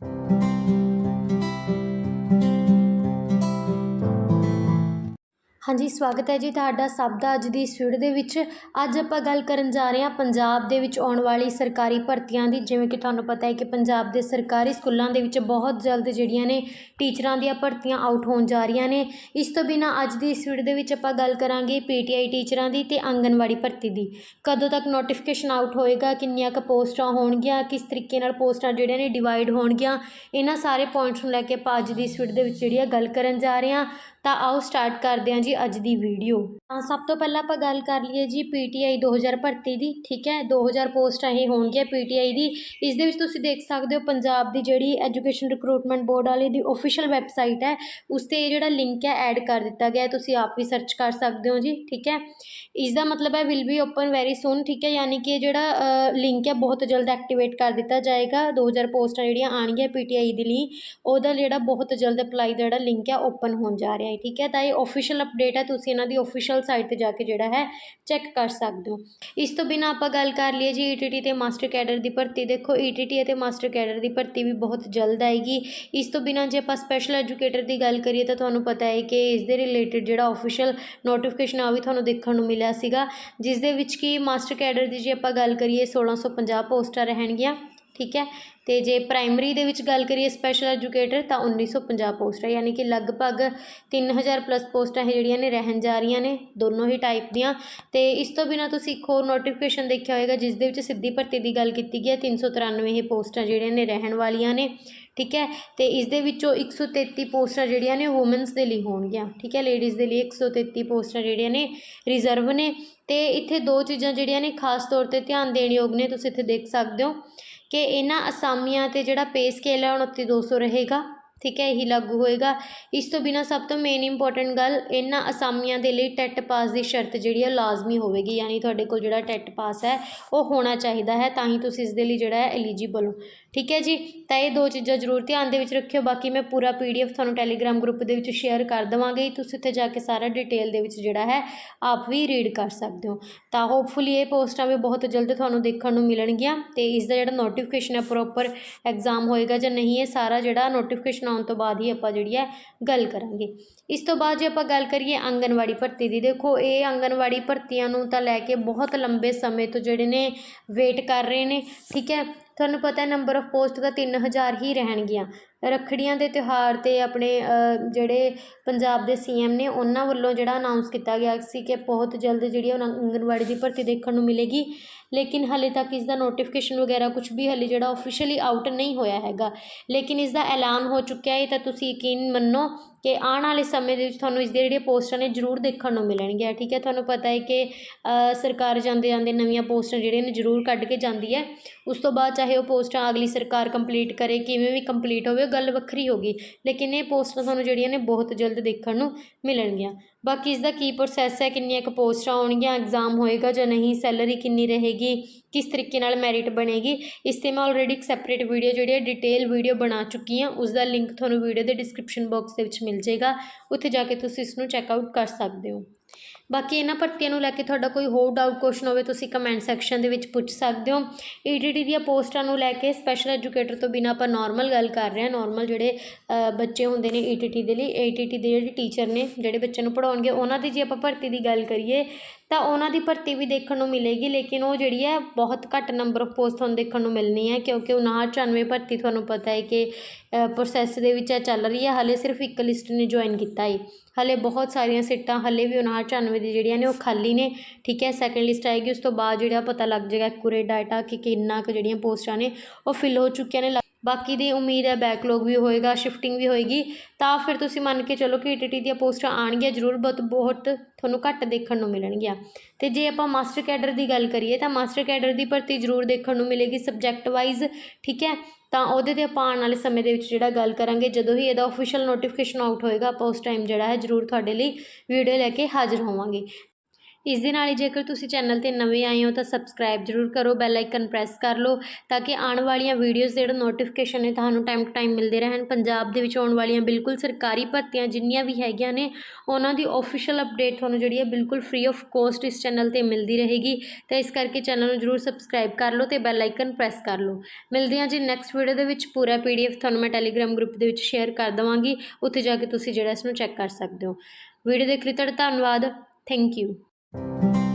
Thank you. ਹਾਂਜੀ, ਸਵਾਗਤ ਹੈ ਜੀ ਤੁਹਾਡਾ ਸਭ ਦਾ ਅੱਜ ਦੀ ਇਸ ਵੀਡੀਓ ਦੇ ਵਿੱਚ। ਅੱਜ ਆਪਾਂ ਗੱਲ ਕਰਨ ਜਾ ਰਹੇ ਹਾਂ ਪੰਜਾਬ ਦੇ ਵਿੱਚ ਆਉਣ ਵਾਲੀ ਸਰਕਾਰੀ ਭਰਤੀਆਂ ਦੀ। ਜਿਵੇਂ ਕਿ ਤੁਹਾਨੂੰ ਪਤਾ ਹੈ ਕਿ ਪੰਜਾਬ ਦੇ ਸਰਕਾਰੀ ਸਕੂਲਾਂ ਦੇ ਵਿੱਚ ਬਹੁਤ ਜਲਦ ਜਿਹੜੀਆਂ ਨੇ ਟੀਚਰਾਂ ਦੀਆਂ ਭਰਤੀਆਂ ਆਊਟ ਹੋਣ ਜਾ ਰਹੀਆਂ ਨੇ। ਇਸ ਤੋਂ ਬਿਨਾਂ ਅੱਜ ਦੀ ਇਸ ਵੀਡੀਓ ਦੇ ਵਿੱਚ ਆਪਾਂ ਗੱਲ ਕਰਾਂਗੇ ਪੀਟੀਆਈ ਟੀਚਰਾਂ ਦੀ ਤੇ ਆਂਗਨਵਾੜੀ ਭਰਤੀ ਦੀ। ਕਦੋਂ ਤੱਕ ਨੋਟੀਫਿਕੇਸ਼ਨ ਆਊਟ ਹੋਏਗਾ, ਕਿੰਨੀਆਂ ਕੁ ਪੋਸਟਾਂ ਹੋਣਗੀਆਂ, ਕਿਸ ਤਰੀਕੇ ਨਾਲ ਪੋਸਟਾਂ ਜਿਹੜੀਆਂ ਨੇ ਡਿਵਾਈਡ ਹੋਣਗੀਆਂ, ਇਹਨਾਂ ਸਾਰੇ ਪੁਆਇੰਟਸ ਨੂੰ ਲੈ ਕੇ ਆਪਾਂ ਅੱਜ ਦੀ ਇਸ ਵੀਡੀਓ ਦੇ ਵਿੱਚ ਜਿਹੜੀ ਆ ਗੱਲ ਕਰਨ ਜਾ ਰਹੇ ਹਾਂ। ਤਾਂ ਆਓ ਸਟਾਰਟ ਕਰਦੇ ਹਾਂ ਜੀ। ਅੱਜ ਦੀ ਵੀਡੀਓ ਤਾਂ ਸਭ ਤੋਂ ਪਹਿਲਾਂ ਆਪਾਂ ਗੱਲ ਕਰ ਲਈਏ ਜੀ ਪੀਟੀਆਈ 2000 ਭਰਤੀ ਦੀ, ਠੀਕ ਹੈ? 2000 ਪੋਸਟਾਂ ਇਹ ਹੋਣਗੀਆਂ ਪੀਟੀਆਈ ਦੀ। ਇਸ ਦੇ ਵਿੱਚ ਤੁਸੀਂ ਦੇਖ ਸਕਦੇ ਹੋ ਪੰਜਾਬ ਦੀ ਜਿਹੜੀ ਐਜੂਕੇਸ਼ਨ ਰਿਕਰੂਟਮੈਂਟ ਬੋਰਡ ਵਾਲੇ ਦੀ ਅਫੀਸ਼ੀਅਲ ਵੈਬਸਾਈਟ ਹੈ, ਉਸ ਤੇ ਇਹ ਜਿਹੜਾ ਲਿੰਕ ਹੈ ਐਡ ਕਰ ਦਿੱਤਾ ਗਿਆ ਤੁਸੀਂ ਆਪ ਵੀ ਸਰਚ ਕਰ ਸਕਦੇ ਹੋ ਜੀ, ਠੀਕ ਹੈ? ਇਸ ਦਾ ਮਤਲਬ ਹੈ will be open very soon ਠੀਕ ਹੈ? ਯਾਨੀ ਕਿ ਇਹ ਜਿਹੜਾ ਲਿੰਕ ਹੈ ਬਹੁਤ ਜਲਦ ਐਕਟੀਵੇਟ ਕਰ ਦਿੱਤਾ ਜਾਏਗਾ। 2000 ਪੋਸਟਾਂ ਜਿਹੜੀਆਂ ਆਣਗੀਆਂ ਪੀਟੀਆਈ ਦੇ ਲਈ, ਉਹਦਾ ਜਿਹੜਾ ਬਹੁਤ ਜਲਦ ਅਪਲਾਈ ਦਾ ਜਿਹੜਾ ਲਿੰਕ ਹੈ ਓਪਨ ਹੋਣ ਜਾ ਰਿਹਾ ਹੈ, ਠੀਕ ਹੈ? ਤਾਂ ਇਹ ਅਫੀਸ਼ੀਅਲ ਅਪਡੇਟ ਹੈ, ਤੁਸੀਂ ਇਹਨਾਂ ਦੀ ਅਫੀਸ਼ੀਅਲ ਸਾਈਟ ਤੇ ਜਾ ਕੇ ਜਿਹੜਾ ਹੈ ਚੈੱਕ ਕਰ ਸਕਦੇ ਹੋ। ਇਸ ਤੋਂ ਬਿਨਾਂ ਆਪਾਂ ਗੱਲ ਕਰ ਲਈਏ ਜੀ ਈਟੀਟੀ ਤੇ ਮਾਸਟਰ ਕੈਡਰ ਦੀ ਭਰਤੀ। ਦੇਖੋ ਈਟੀਟੀ ਅਤੇ ਮਾਸਟਰ ਕੈਡਰ ਦੀ ਭਰਤੀ ਵੀ ਬਹੁਤ ਜਲਦ ਆਏਗੀ। ਇਸ ਤੋਂ ਬਿਨਾਂ ਜੇ ਆਪਾਂ ਸਪੈਸ਼ਲ ਐਜੂਕੇਟਰ ਦੀ ਗੱਲ ਕਰੀਏ ਤਾਂ ਤੁਹਾਨੂੰ ਪਤਾ ਹੈ ਕਿ ਇਸ ਦੇ ਰਿਲੇਟਡ ਜਿਹੜਾ ਅਫੀਸ਼ੀਅਲ ਨੋਟੀਫਿਕੇਸ਼ਨ ਆ ਵੀ ਤੁਹਾਨੂੰ ਦੇਖਣ ਨੂੰ ਮਿਲਿਆ ਸੀਗਾ, ਜਿਸ ਦੇ ਵਿੱਚ ਕਿ ਮਾਸਟਰ ਕੈਡਰ ਦੀ ਜੇ ਆਪਾਂ ਗੱਲ ਕਰੀਏ 1650 ਪੋਸਟਾਂ ਰਹਿਣਗੀਆਂ। ਠੀਕ ਹੈ? ਤੇ ਜੇ ਪ੍ਰਾਇਮਰੀ ਦੇ ਵਿੱਚ ਗੱਲ ਕਰੀਏ ਸਪੈਸ਼ਲ ਐਜੂਕੇਟਰ ਤਾਂ 1950 ਪੋਸਟਾਂ ਯਾਨੀ ਕਿ ਲਗਭਗ 3000 ਪਲੱਸ ਪੋਸਟਾਂ ਇਹ ਜਿਹੜੀਆਂ ਨੇ ਰਹਿਣ ਜਾ ਰਹੀਆਂ ਨੇ, ਦੋਨੋਂ ਹੀ ਟਾਈਪ ਦੀਆਂ। ਤੇ ਇਸ ਤੋਂ ਬਿਨਾ ਤੁਸੀਂ ਇੱਕ ਹੋਰ ਨੋਟੀਫਿਕੇਸ਼ਨ ਦੇਖਿਆ ਹੋਵੇਗਾ ਜਿਸ ਦੇ ਵਿੱਚ ਸਿੱਧੀ ਭਰਤੀ ਦੀ ਗੱਲ ਕੀਤੀ ਗਈ ਹੈ 393 ਇਹ ਪੋਸਟਾਂ ਜਿਹੜੀਆਂ ਨੇ ਰਹਿਣ ਵਾਲੀਆਂ ਨੇ। ਠੀਕ ਹੈ? ਤੇ ਇਸ ਦੇ ਵਿੱਚੋਂ 133 ਪੋਸਟਾਂ ਜਿਹੜੀਆਂ ਨੇ ਔਮਨਸ ਦੇ ਲਈ ਹੋਣਗੀਆਂ, ਠੀਕ ਹੈ? ਲੇਡੀਜ਼ ਦੇ ਲਈ 133 ਪੋਸਟਾਂ ਜਿਹੜੀਆਂ ਨੇ ਰਿਜ਼ਰਵ ਨੇ। ਤੇ ਇੱਥੇ ਦੋ ਚੀਜ਼ਾਂ ਜਿਹੜੀਆਂ ਨੇ ਖਾਸ ਤੌਰ ਤੇ ਧਿਆਨ ਦੇਣ ਯੋਗ ਨੇ, ਤੁਸੀਂ ਇੱਥੇ ਦੇਖ ਸਕਦੇ ਹੋ ਕਿ ਇਹਨਾਂ ਅਸਾਮੀਆਂ ਤੇ ਜਿਹੜਾ ਪੇ ਸਕੇਲ ਹੈ 29200 ਰਹੇਗਾ, ਠੀਕ ਹੈ? ਇਹੀ ਲਾਗੂ ਹੋਏਗਾ। ਇਸ ਤੋਂ ਬਿਨਾ ਸਭ ਤੋਂ ਮੇਨ ਇੰਪੋਰਟੈਂਟ ਗੱਲ, ਇਹਨਾਂ ਅਸਾਮੀਆਂ ਦੇ ਲਈ ਟੈਟ ਪਾਸ ਦੀ ਸ਼ਰਤ ਜਿਹੜੀ ਹੈ, ਲਾਜ਼ਮੀ ਹੋਵੇਗੀ। ਯਾਨੀ ਤੁਹਾਡੇ ਕੋਲ ਜਿਹੜਾ ਟੈਟ ਪਾਸ ਹੈ, ਉਹ ਹੋਣਾ ਚਾਹੀਦਾ ਹੈ, ਤਾਂ ਹੀ ਤੁਸੀਂ ਇਸ ਦੇ ਲਈ ਜਿਹੜਾ ਹੈ ਐਲੀਜੀਬਲ ਹੋ। ਠੀਕ ਹੈ ਜੀ? ਤਾਂ ਇਹ ਦੋ ਚੀਜ਼ਾਂ ਜ਼ਰੂਰ ਧਿਆਨ ਦੇ ਵਿੱਚ ਰੱਖਿਓ। ਬਾਕੀ ਮੈਂ ਪੂਰਾ ਪੀਡੀਐਫ ਤੁਹਾਨੂੰ ਟੈਲੀਗ੍ਰਾਮ ਗਰੁੱਪ ਦੇ ਵਿੱਚ ਸ਼ੇਅਰ ਕਰ ਦੇਵਾਂਗੀ। ਤੁਸੀਂ ਉੱਥੇ ਜਾ ਕੇ ਸਾਰਾ ਡਿਟੇਲ ਦੇ ਵਿੱਚ ਜਿਹੜਾ ਹੈ, ਆਪ ਵੀ ਰੀਡ ਕਰ ਸਕਦੇ ਹੋ। ਤਾਂ ਹੋਪਫੁਲੀ ਇਹ ਪੋਸਟਾਂ ਵੀ ਬਹੁਤ ਜਲਦ ਤੁਹਾਨੂੰ ਦੇਖਣ ਨੂੰ ਮਿਲਣਗੀਆਂ ਤੇ ਇਸ ਦਾ ਜਿਹੜਾ ਨੋਟੀਫਿਕੇਸ਼ਨ ਹੈ ਪ੍ਰੋਪਰ ਐਗਜ਼ਾਮ ਹੋਏਗਾ ਜਾਂ ਨਹੀਂ, ਇਹ ਸਾਰਾ ਜਿਹੜਾ ਨੋਟੀਫਿਕੇਸ਼ਨ ਆਉਣ ਤੋਂ ਬਾਅਦ ਹੀ ਆਪਾਂ ਜਿਹੜੀ ਹੈ, ਗੱਲ ਕਰਾਂਗੇ। ਇਸ ਤੋਂ ਬਾਅਦ ਜੇ ਆਪਾਂ ਗੱਲ ਕਰੀਏ ਆਂਗਨਵਾੜੀ ਭਰਤੀ ਦੀ, ਦੇਖੋ ਇਹ ਆਂਗਨਵਾੜੀ ਭਰਤੀਆਂ ਨੂੰ ਤਾਂ ਲੈ ਕੇ ਬਹੁਤ ਲੰਬੇ ਸਮੇਂ ਤੋਂ ਜਿਹੜੇ ਨੇ ਵੇਟ ਕਰ ਰਹੇ ਨੇ, ਠੀਕ ਹੈ? ਤੁਹਾਨੂੰ ਪਤਾ ਨੰਬਰ ਆਫ ਪੋਸਟ ਤਾਂ ਤਿੰਨ ਹਜ਼ਾਰ ਹੀ ਰਹਿਣਗੀਆਂ। ਰੱਖੜੀਆਂ ਦੇ ਤਿਉਹਾਰ ਤੇ ਆਪਣੇ ਜਿਹੜੇ ਪੰਜਾਬ ਦੇ ਸੀ ਸੀਐਮ ਨੇ, ਉਹਨਾਂ ਵੱਲੋਂ ਜਿਹੜਾ ਅਨਾਊਂਸ ਕੀਤਾ ਗਿਆ ਸੀ ਕਿ ਬਹੁਤ ਜਲਦ ਜਿਹੜੀ ਉਹ ਆਂਗਣਵਾੜੀ ਦੀ ਭਰਤੀ ਦੇਖਣ ਨੂੰ ਮਿਲੇਗੀ। ਲੇਕਿਨ ਹਾਲੇ ਤੱਕ ਇਸ ਦਾ ਨੋਟੀਫਿਕੇਸ਼ਨ ਵਗੈਰਾ ਕੁਝ ਵੀ ਹਾਲੇ ਜਿਹੜਾ ਆਫੀਸ਼ੀਅਲੀ ਆਊਟ ਨਹੀਂ ਹੋਇਆ ਹੈਗਾ। ਲੇਕਿਨ ਇਸ ਦਾ ਐਲਾਨ ਹੋ ਚੁੱਕਿਆ ਹੈ ਤਾਂ ਤੁਸੀਂ ਯਕੀਨ ਮੰਨੋ ਕਿ ਆਉਣ ਵਾਲੇ ਸਮੇਂ ਦੇ ਵਿੱਚ ਤੁਹਾਨੂੰ ਇਸ ਦੀਆਂ ਜਿਹੜੀਆਂ ਪੋਸਟਾਂ ਨੇ ਜ਼ਰੂਰ ਦੇਖਣ ਨੂੰ ਮਿਲਣਗੀਆਂ। ਠੀਕ ਹੈ, ਤੁਹਾਨੂੰ ਪਤਾ ਹੈ ਕਿ ਸਰਕਾਰ ਜਾਂਦੇ ਜਾਂਦੇ ਨਵੀਆਂ ਪੋਸਟਾਂ ਜਿਹੜੀਆਂ ਨੇ ਜ਼ਰੂਰ ਕੱਢ ਕੇ ਜਾਂਦੀ ਹੈ। ਉਸ ਤੋਂ ਬਾਅਦ ਚਾਹੇ ਉਹ ਪੋਸਟਾਂ ਅਗਲੀ ਸਰਕਾਰ ਕੰਪਲੀਟ ਕਰੇ, ਕਿਵੇਂ ਵੀ ਕੰਪਲੀਟ ਹੋਵੇ ਗੱਲ ਵੱਖਰੀ ਹੋਗੀ ਲੇਕਿਨ ਇਹ ਪੋਸਟਾਂ ਤੁਹਾਨੂੰ ਜਿਹੜੀਆਂ ਨੇ ਬਹੁਤ ਜਲਦ ਦੇਖਣ ਨੂੰ ਮਿਲਣਗੀਆਂ। ਬਾਕੀ ਇਸ ਦਾ ਕੀ ਪ੍ਰੋਸੈਸ ਹੈ, ਕਿੰਨੀਆਂ ਕੁ ਪੋਸਟਾਂ ਆਉਣਗੀਆਂ ਐਗਜ਼ਾਮ ਹੋਏਗਾ ਜਾਂ ਨਹੀਂ ਸੈਲਰੀ ਕਿੰਨੀ ਰਹੇਗੀ, ਕਿਸ ਤਰੀਕੇ ਨਾਲ ਮੈਰਿਟ ਬਣੇਗੀ, ਇਸ ਤੇ ਮੈਂ ਆਲਰੇਡੀ ਇੱਕ ਸੈਪਰੇਟ ਵੀਡੀਓ ਜਿਹੜੀ ਹੈ ਡਿਟੇਲ ਵੀਡੀਓ ਬਣਾ ਚੁੱਕੀ ਹਾਂ ਉਸ ਦਾ ਲਿੰਕ ਤੁਹਾਨੂੰ ਵੀਡੀਓ ਦੇ ਡਿਸਕ੍ਰਿਪਸ਼ਨ ਬਾਕਸ ਦੇ ਵਿੱਚ ਮਿਲ ਜਾਏਗਾ, ਉੱਥੇ ਜਾ ਕੇ ਤੁਸੀਂ ਇਸ ਨੂੰ ਚੈੱਕ ਆਊਟ ਕਰ ਸਕਦੇ ਹੋ। ਬਾਕੀ ਇਹਨਾਂ ਭਰਤੀਆਂ ਨੂੰ ਲੈ ਕੇ ਤੁਹਾਡਾ ਕੋਈ ਹੋਰ ਡਾਊਟ ਕੁਐਸਚਨ ਹੋਵੇ, ਤੁਸੀਂ ਕਮੈਂਟ ਸੈਕਸ਼ਨ ਦੇ ਵਿੱਚ ਪੁੱਛ ਸਕਦੇ ਹੋ। ਈਟੀਟੀ ਦੀਆਂ ਪੋਸਟਾਂ ਨੂੰ ਲੈ ਕੇ ਸਪੈਸ਼ਲ ਐਜੂਕੇਟਰ ਤੋਂ ਬਿਨਾ ਆਪਾਂ ਨਾਰਮਲ ਗੱਲ ਕਰ ਰਹੇ ਹਾਂ। ਨਾਰਮਲ ਜਿਹੜੇ ਬੱਚੇ ਹੁੰਦੇ ਨੇ ਈਟੀਟੀ ਦੇ ਲਈ ਈਟੀਟੀ ਦੇ ਜਿਹੜੇ ਟੀਚਰ ਨੇ, ਜਿਹੜੇ ਬੱਚਿਆਂ ਨੂੰ ਪੜਾਉਣਗੇ ਉਹਨਾਂ ਦੀ ਜੇ ਆਪਾਂ ਭਰਤੀ ਦੀ ਗੱਲ ਕਰੀਏ ਤਾਂ ਉਹਨਾਂ ਦੀ ਭਰਤੀ ਵੀ ਦੇਖਣ ਨੂੰ ਮਿਲੇਗੀ, ਲੇਕਿਨ ਉਹ ਜਿਹੜੀ ਹੈ ਬਹੁਤ ਘੱਟ ਨੰਬਰ ਆਫ ਪੋਸਟ ਤੁਹਾਨੂੰ ਦੇਖਣ ਨੂੰ ਮਿਲਣੀ ਹੈ, ਕਿਉਂਕਿ 59 94 ਭਰਤੀ ਤੁਹਾਨੂੰ ਪਤਾ ਹੈ ਕਿ ਪ੍ਰੋਸੈਸ ਦੇ ਵਿੱਚ ਚੱਲ ਰਹੀ ਹੈ, ਹਾਲੇ ਸਿਰਫ ਇੱਕ ਲਿਸਟ ਨੇ ਜੁਆਇਨ ਕੀਤਾ ਹੈ। ਹਾਲੇ ਬਹੁਤ ਸਾਰੀਆਂ ਸੀਟਾਂ ਹਾਲੇ ਵੀ 59 94 ਦੀ ਜਿਹੜੀਆਂ ਨੇ ਉਹ ਖਾਲੀ ਨੇ, ਠੀਕ ਹੈ ਸੈਕਿੰਡ ਲਿਸਟ ਆਏਗੀ, ਉਸ ਤੋਂ ਬਾਅਦ ਜਿਹੜਾ ਪਤਾ ਲੱਗ ਜਾਏਗਾ ਐਕੂਰੇਟ ਡਾਟਾ ਕਿ ਕਿੰਨਾ ਕੁ ਜਿਹੜੀਆਂ ਪੋਸਟਾਂ ਨੇ ਉਹ ਫਿਲ ਹੋ ਚੁੱਕੀਆਂ ਨੇ ਬਾਕੀ ਦੀ ਉਮੀਦ ਹੈ ਬੈਕਲੋਗ ਵੀ ਹੋਏਗਾ ਸ਼ਿਫਟਿੰਗ ਵੀ ਹੋਏਗੀ। ਤਾਂ ਫਿਰ ਤੁਸੀਂ ਮੰਨ ਕੇ ਚਲੋ ਕਿ ਈਟੀਟੀ ਦੀਆਂ ਪੋਸਟਾਂ ਆਣਗੀਆਂ ਜ਼ਰੂਰ, ਬਹੁਤ ਬਹੁਤ ਤੁਹਾਨੂੰ ਘੱਟ ਦੇਖਣ ਨੂੰ ਮਿਲਣਗੀਆਂ। ਤੇ ਜੇ ਆਪਾਂ ਮਾਸਟਰ ਕੈਡਰ ਦੀ ਗੱਲ ਕਰੀਏ ਤਾਂ ਮਾਸਟਰ ਕੈਡਰ ਦੀ ਭਰਤੀ ਜ਼ਰੂਰ ਦੇਖਣ ਨੂੰ ਮਿਲੇਗੀ ਸਬਜੈਕਟ ਵਾਈਜ਼ ਠੀਕ ਹੈ? ਤਾਂ ਉਹਦੇ ਤੇ ਆਪਾਂ ਆਉਣ ਵਾਲੇ ਸਮੇਂ ਦੇ ਵਿੱਚ ਜਿਹੜਾ ਗੱਲ ਕਰਾਂਗੇ, ਜਦੋਂ ਹੀ ਇਹਦਾ ਅਫੀਸ਼ੀਅਲ ਨੋਟੀਫਿਕੇਸ਼ਨ ਆਊਟ ਹੋਏਗਾ, ਆਪਾਂ ਉਸ ਟਾਈਮ ਜਿਹੜਾ ਹੈ ਜ਼ਰੂਰ ਤੁਹਾਡੇ ਲਈ ਵੀਡੀਓ ਲੈ ਕੇ ਹਾਜ਼ਰ ਹੋਵਾਂਗੇ। ਇਸ ਦੇ ਨਾਲ ਹੀ ਜੇਕਰ ਤੁਸੀਂ ਚੈਨਲ ਤੇ ਨਵੇਂ ਆਏ ਹੋ ਤਾਂ ਸਬਸਕ੍ਰਾਈਬ ਜ਼ਰੂਰ ਕਰੋ ਬੈਲ ਆਈਕਨ ਪ੍ਰੈਸ ਕਰ ਲਓ ਤਾਂ ਕਿ ਆਉਣ ਵਾਲੀਆਂ ਵੀਡੀਓਜ਼ ਦੇ ਜਿਹੜਾ ਨੋਟੀਫਿਕੇਸ਼ਨ ਨੇ ਤੁਹਾਨੂੰ ਟਾਈਮ ਟੂ ਟਾਈਮ ਮਿਲਦੇ ਰਹਿਣ। ਪੰਜਾਬ ਦੇ ਵਿੱਚ ਆਉਣ ਵਾਲੀਆਂ ਬਿਲਕੁਲ ਸਰਕਾਰੀ ਭਰਤੀਆਂ ਜਿੰਨੀਆਂ ਵੀ ਹੈਗੀਆਂ ਨੇ, ਉਹਨਾਂ ਦੀ ਆਫੀਸ਼ੀਅਲ ਅਪਡੇਟ ਤੁਹਾਨੂੰ ਜਿਹੜੀ ਹੈ ਬਿਲਕੁਲ ਫ੍ਰੀ ਆਫ ਕੋਸਟ ਇਸ ਚੈਨਲ ਤੇ ਮਿਲਦੀ ਰਹੇਗੀ। ਤਾਂ ਇਸ ਕਰਕੇ ਚੈਨਲ ਨੂੰ ਜਰੂਰ ਸਬਸਕ੍ਰਾਈਬ ਕਰ ਲਓ ਤੇ ਬੈਲ ਆਈਕਨ ਪ੍ਰੈਸ ਕਰ ਲਓ। ਮਿਲਦੇ ਹਾਂ ਜੀ ਨੈਕਸਟ ਵੀਡੀਓ ਦੇ ਵਿੱਚ। ਪੂਰਾ ਪੀਡੀਐਫ ਤੁਹਾਨੂੰ ਮੈਂ ਟੈਲੀਗ੍ਰਾਮ ਗਰੁੱਪ ਦੇ ਵਿੱਚ ਸ਼ੇਅਰ ਕਰ ਦਵਾਂਗੀ। ਉੱਥੇ ਜਾ ਕੇ ਤੁਸੀਂ ਜਿਹੜਾ ਇਸ ਨੂੰ ਚੈੱਕ ਕਰ ਸਕਦੇ ਹੋ। ਵੀਡੀਓ ਦੇਖਣ ਲਈ ਤੁਹਾਡਾ ਧੰਨਵਾਦ। Thank you Thank you.